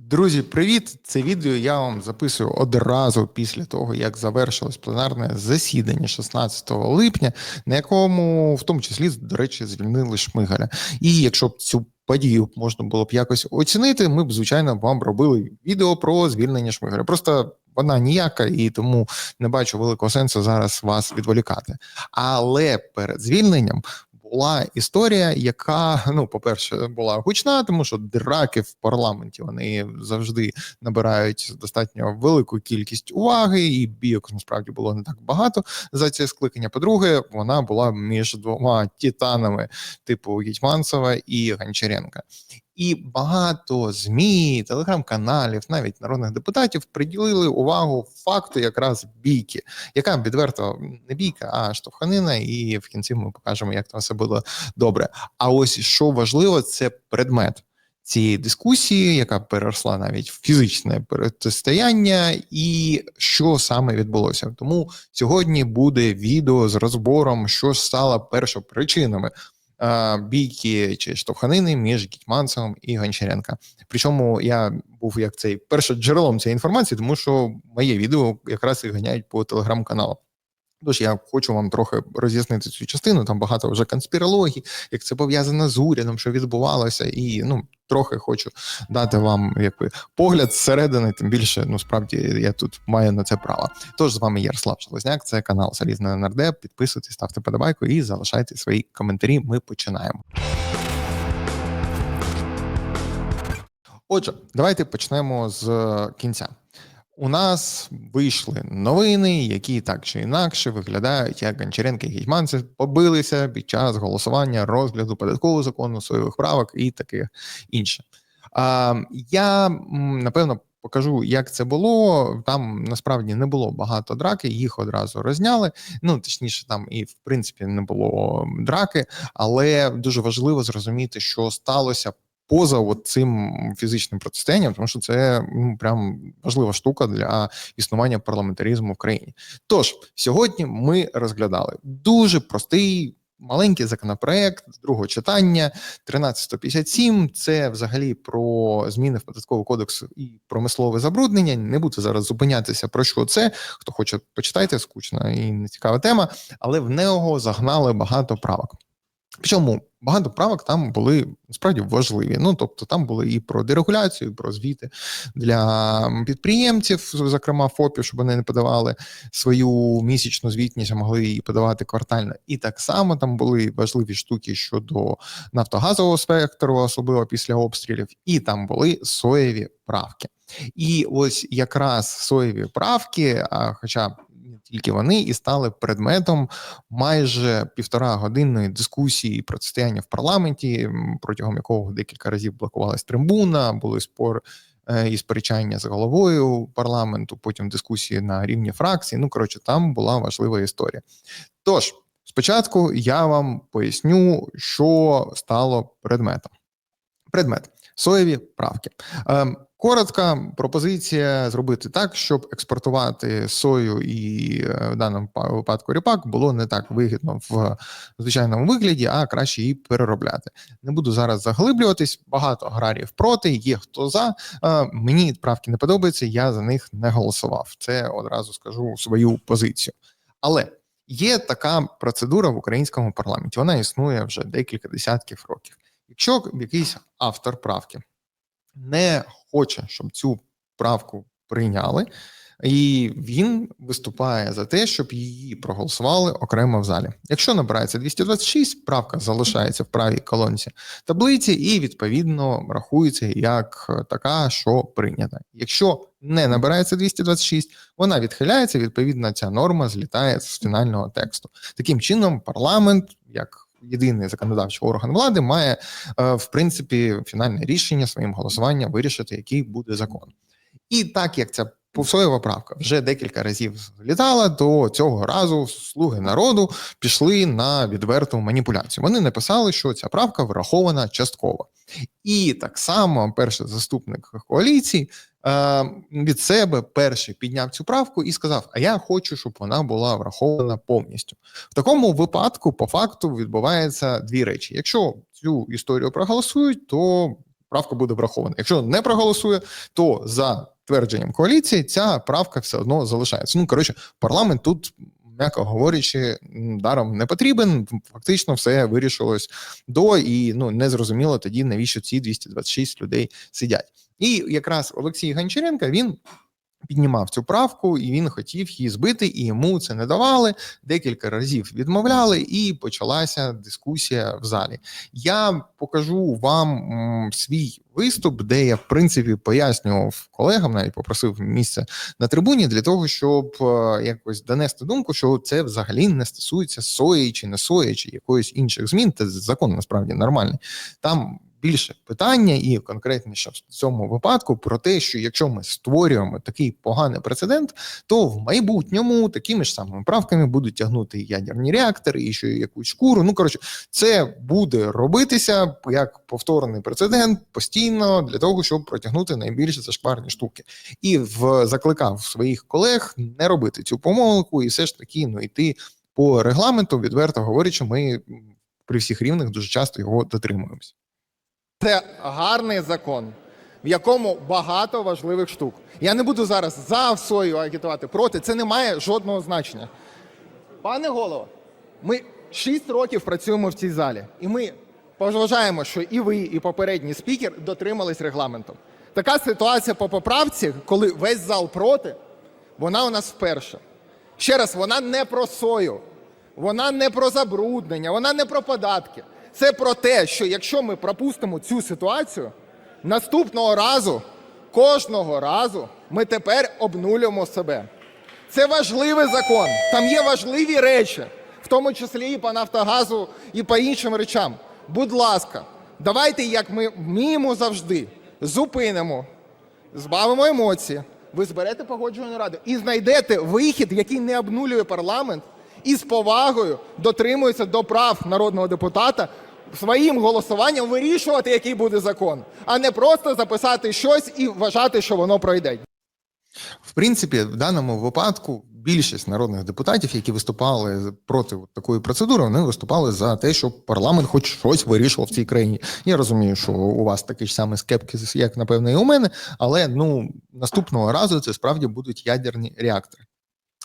Друзі, привіт! Це відео я вам записую одразу після того, як завершилось пленарне засідання 16 липня, на якому в тому числі, до речі, звільнили Шмигаля. І якщо б цю подію можна було б якось оцінити, ми б звичайно вам робили відео про звільнення Шмигаля. Просто вона ніяка, і тому не бачу великого сенсу зараз вас відволікати. Але перед звільненням була історія, яка ну, по-перше, була гучна, тому що драки в парламенті вони завжди набирають достатньо велику кількість уваги, і бійок насправді було не так багато за це скликання. По-друге, вона була між двома титанами, типу Гетьманцева і Гончаренка. І багато змі, телеграм-каналів, навіть народних депутатів приділили увагу факту якраз бійки, яка відверто не бійка, а штовханина. І в кінці ми покажемо, як там все було добре. А ось що важливо, це предмет цієї дискусії, яка переросла навіть в фізичне протистояння, і що саме відбулося. Тому сьогодні буде відео з розбором, що стало першопричинами бійки чи штовханини між Гітьманцевим і Гончаренка. Причому я був як цей першим джерелом цієї інформації, тому що моє відео якраз і ганяють по телеграм-каналу. Тож я хочу вам трохи роз'яснити цю частину. Там багато вже конспірологій, як це пов'язано з урядом, що відбувалося, і ну трохи хочу дати вам якби погляд зсередини. Тим більше, ну справді я тут маю на це право. Тож з вами Ярослав Шелезняк, це канал Залізна НРД. Підписуйтесь, ставте подобайку і залишайте свої коментарі. Ми починаємо. Отже, давайте почнемо з кінця. У нас вийшли новини, які так чи інакше виглядають, як Гончаренко і Гетьманцев побилися під час голосування розгляду податкового закону, своїх правок і таке інше. А, Я напевно покажу, як це було. Там насправді не було багато драки, їх одразу розняли. Ну точніше, там і в принципі не було драки, але дуже важливо зрозуміти, що сталося поза от цим фізичним протистоянням, тому що це ну, прям важлива штука для існування парламентаризму в країні. Тож сьогодні ми розглядали дуже простий. Маленький законопроект другого читання 1357. Це взагалі про зміни в податковий кодекс і промислове забруднення. Не буду зараз зупинятися про що це. Хто хоче почитайте, скучна і нецікава тема, але в нього загнали багато правок. Причому багато правок там були справді важливі. Ну тобто, там були і про дерегуляцію, і про звіти для підприємців, зокрема ФОПів, щоб вони не подавали свою місячну звітність, а могли її подавати квартально. І так само там були важливі штуки щодо нафтогазового спектру, особливо після обстрілів, і там були соєві правки. І ось якраз соєві правки, а хоча тільки вони і стали предметом майже півтора годинної дискусії і протистояння в парламенті, протягом якого декілька разів блокувалась трибуна, були спор. Е, і сперечання з головою парламенту, потім дискусії на рівні фракції. Ну коротше, там була важлива історія. Тож, спочатку я вам поясню, що стало предметом. Предмет соєві правки. Ем, Коротка пропозиція зробити так, щоб експортувати сою і е, в даному випадку ріпак було не так вигідно в звичайному вигляді, а краще її переробляти. Не буду зараз заглиблюватись. Багато аграріїв проти, є хто за. Мені правки не подобаються, я за них не голосував. Це одразу скажу свою позицію. Але є така процедура в українському парламенті. Вона існує вже декілька десятків років. Якщо якийсь автор правки не хоче, щоб цю правку прийняли, і він виступає за те, щоб її проголосували окремо в залі. Якщо набирається 226, правка залишається в правій колонці таблиці, і відповідно рахується як така, що прийнята. Якщо не набирається 226, вона відхиляється. Відповідно, ця норма злітає з фінального тексту. Таким чином, парламент як єдиний законодавчий орган влади має е, в принципі фінальне рішення своїм голосуванням вирішити, який буде закон. І так як ця Повсоєва правка вже декілька разів злітала, то цього разу слуги народу пішли на відверту маніпуляцію. Вони написали, що ця правка врахована частково, і так само перший заступник коаліції е, від себе перший підняв цю правку і сказав: А я хочу, щоб вона була врахована повністю. В такому випадку, по факту, відбуваються дві речі: якщо цю історію проголосують, то правка буде врахована. Якщо не проголосує, то за твердженням коаліції ця правка все одно залишається. Ну коротше, парламент тут. М'яко говорячи, даром не потрібен. Фактично, все вирішилось до і ну не зрозуміло тоді, навіщо ці 226 людей сидять. І якраз Олексій Гончаренко він піднімав цю правку, і він хотів її збити, і йому це не давали. Декілька разів відмовляли, і почалася дискусія в залі. Я покажу вам свій виступ, де я в принципі пояснював колегам, навіть попросив місце на трибуні для того, щоб е, якось донести думку, що це взагалі не стосується сої чи не сої, чи якоїсь інших змін. Це закон насправді нормальний. Там більше питання, і конкретніше в цьому випадку про те, що якщо ми створюємо такий поганий прецедент, то в майбутньому такими ж самими правками будуть тягнути ядерні реактори, і ще якусь шкуру. Ну коротше, це буде робитися як повторний прецедент постійно для того, щоб протягнути найбільш зашкварні штуки, і в закликав своїх колег не робити цю помилку, і все ж таки ну йти по регламенту, відверто говорячи, ми при всіх рівнях дуже часто його дотримуємося. Це гарний закон, в якому багато важливих штук. Я не буду зараз за сою агітувати проти. Це не має жодного значення. Пане голово, ми 6 років працюємо в цій залі, і ми поважаємо, що і ви, і попередній спікер дотримались регламенту. Така ситуація по поправці, коли весь зал проти, вона у нас вперше. Ще раз, вона не про сою, вона не про забруднення, вона не про податки. Це про те, що якщо ми пропустимо цю ситуацію, наступного разу, кожного разу, ми тепер обнулюємо себе. Це важливий закон. Там є важливі речі, в тому числі і по Нафтогазу, і по іншим речам. Будь ласка, давайте, як ми вміємо завжди, зупинимо, збавимо емоції. Ви зберете погоджувальну раду і знайдете вихід, який не обнулює парламент, і з повагою дотримується до прав народного депутата своїм голосуванням вирішувати, який буде закон, а не просто записати щось і вважати, що воно пройде. В принципі, в даному випадку більшість народних депутатів, які виступали проти такої процедури, вони виступали за те, щоб парламент хоч щось вирішував в цій країні. Я розумію, що у вас такий ж самий скепсис, як напевно, і у мене, але ну наступного разу це справді будуть ядерні реактори.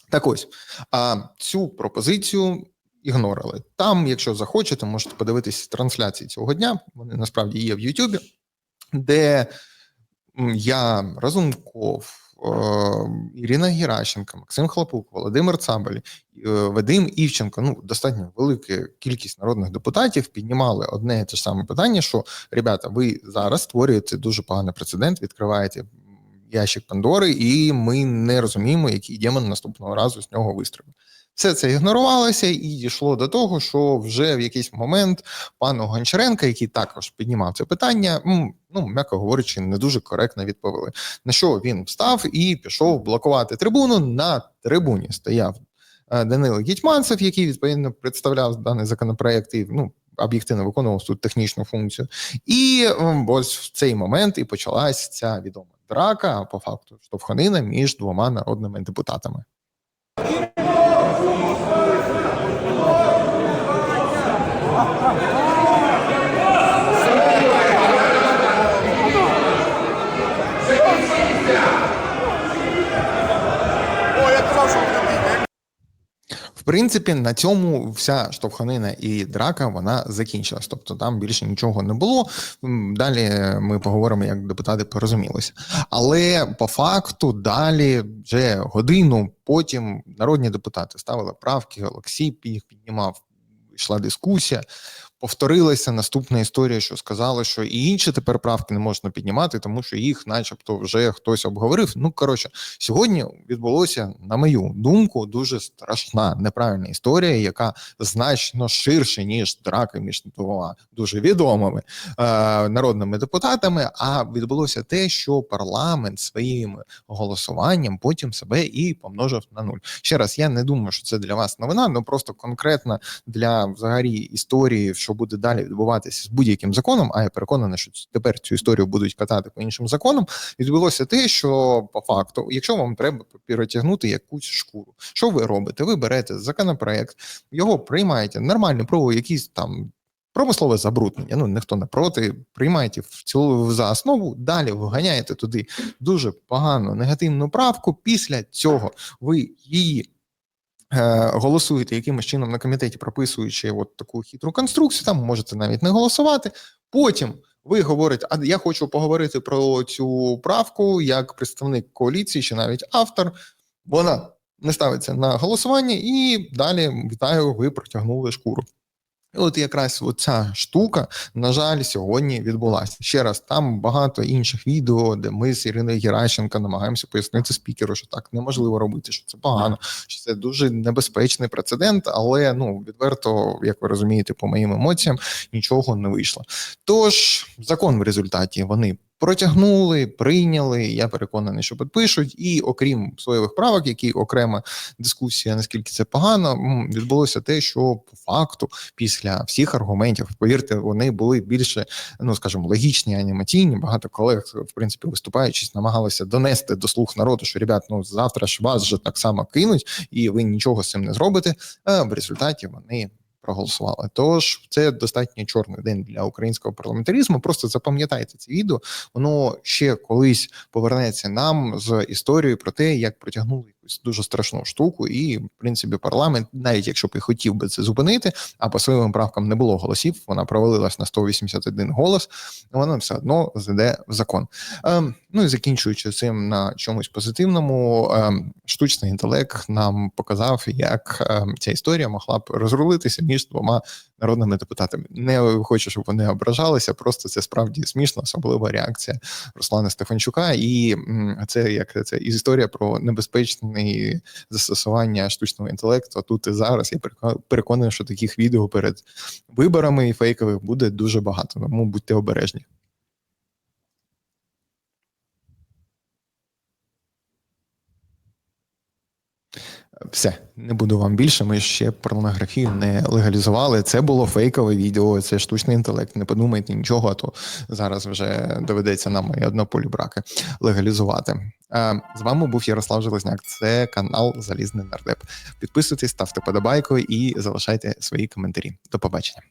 Так ось а цю пропозицію ігнорили. Там, якщо захочете, можете подивитися трансляції цього дня. Вони насправді є в Ютубі, де я Разумков. е, Ірина Геращенко, Максим Хлопук, Володимир Цабаль, е, Вадим Івченко. Ну достатньо велика кількість народних депутатів піднімали одне і те ж саме питання: що ребята, ви зараз створюєте дуже поганий прецедент, відкриваєте ящик Пандори, і ми не розуміємо, який демон наступного разу з нього вистрілить. Все це ігнорувалося і дійшло до того, що вже в якийсь момент пану Гончаренка, який також піднімав це питання, ну м'яко говорячи, не дуже коректно відповіли. На що він встав і пішов блокувати трибуну. На трибуні стояв е, Данило Гетьманцев, який відповідно представляв даний законопроект і ну. Об'єктивно виконував тут технічну функцію, і ось в цей момент і почалась ця відома драка, по факту штовханина між двома народними депутатами. В принципі, на цьому вся штовханина і драка вона закінчилась. Тобто там більше нічого не було. Далі ми поговоримо, як депутати порозумілися. Але по факту далі вже годину потім народні депутати ставили правки, Олексій їх піднімав, йшла дискусія. Повторилася наступна історія, що сказали, що і інші тепер правки не можна піднімати, тому що їх, начебто, вже хтось обговорив. Ну коротше, сьогодні відбулося, на мою думку, дуже страшна неправильна історія, яка значно ширше ніж драки між двома дуже відомими е, народними депутатами. А відбулося те, що парламент своїм голосуванням потім себе і помножив на нуль. Ще раз, я не думаю, що це для вас новина, ну просто конкретно для взагалі історії, що буде далі відбуватися з будь-яким законом. А я переконаний, що тепер цю історію будуть катати по іншим законам. Відбулося те, що по факту, якщо вам треба перетягнути якусь шкуру, що ви робите? Ви берете законопроект, його приймаєте нормальний про якийсь там. промислове забруднення. Ну ніхто не проти. Приймайте в цілу за основу. Далі виганяєте туди дуже погану негативну правку. Після цього ви її. Е, Голосуєте якимось чином на комітеті, прописуючи от таку хитру конструкцію, там можете навіть не голосувати. Потім ви говорите, а я хочу поговорити про цю правку як представник коаліції, чи навіть автор. Вона не ставиться на голосування, і далі вітаю, ви протягнули шкуру. І от якраз ця штука, на жаль, сьогодні відбулася. Ще раз, там багато інших відео, де ми з Іриною Геращенко намагаємося пояснити спікеру, що так неможливо робити, що це погано, що це дуже небезпечний прецедент, але ну відверто, як ви розумієте, по моїм емоціям нічого не вийшло. Тож закон в результаті вони протягнули, прийняли. Я переконаний, що підпишуть. І окрім своїх правок, які окрема дискусія, наскільки це погано, відбулося те, що по факту, після всіх аргументів, повірте, вони були більше, ну скажімо, логічні, анімаційні. Багато колег, в принципі, виступаючись, намагалися донести до слух народу, що ребят, ну завтра ж вас же так само кинуть, і ви нічого з цим не зробите. А в результаті вони проголосували. Тож це достатньо чорний день для українського парламентаризму. Просто запам'ятайте це відео. Воно ще колись повернеться нам з історією про те, як протягнули якусь дуже страшну штуку, і в принципі парламент, навіть якщо б і хотів би це зупинити, а по своїм правкам не було голосів, вона провалилась на 181 голос. Вона все одно зайде в закон. Ем, ну і закінчуючи цим на чомусь позитивному, ем, штучний інтелект нам показав, як ем, ця історія могла б розрулитися між двома народними депутатами. Не хочу, щоб вони ображалися. Просто це справді смішно, особлива реакція Руслана Стефанчука. І м, це як це історія про небезпечне застосування штучного інтелекту тут і зараз. Я переконаний, що таких відео перед виборами і фейкових буде дуже багато. Тому будьте обережні. Все, не буду вам більше. Ми ще порнографію не легалізували. Це було фейкове відео, це штучний інтелект. Не подумайте нічого, а то зараз вже доведеться нам і однополі браки легалізувати. Е, З вами був Ярослав Железняк. Це канал Залізний Нардеп. Підписуйтесь, ставте подобайку і залишайте свої коментарі. До побачення.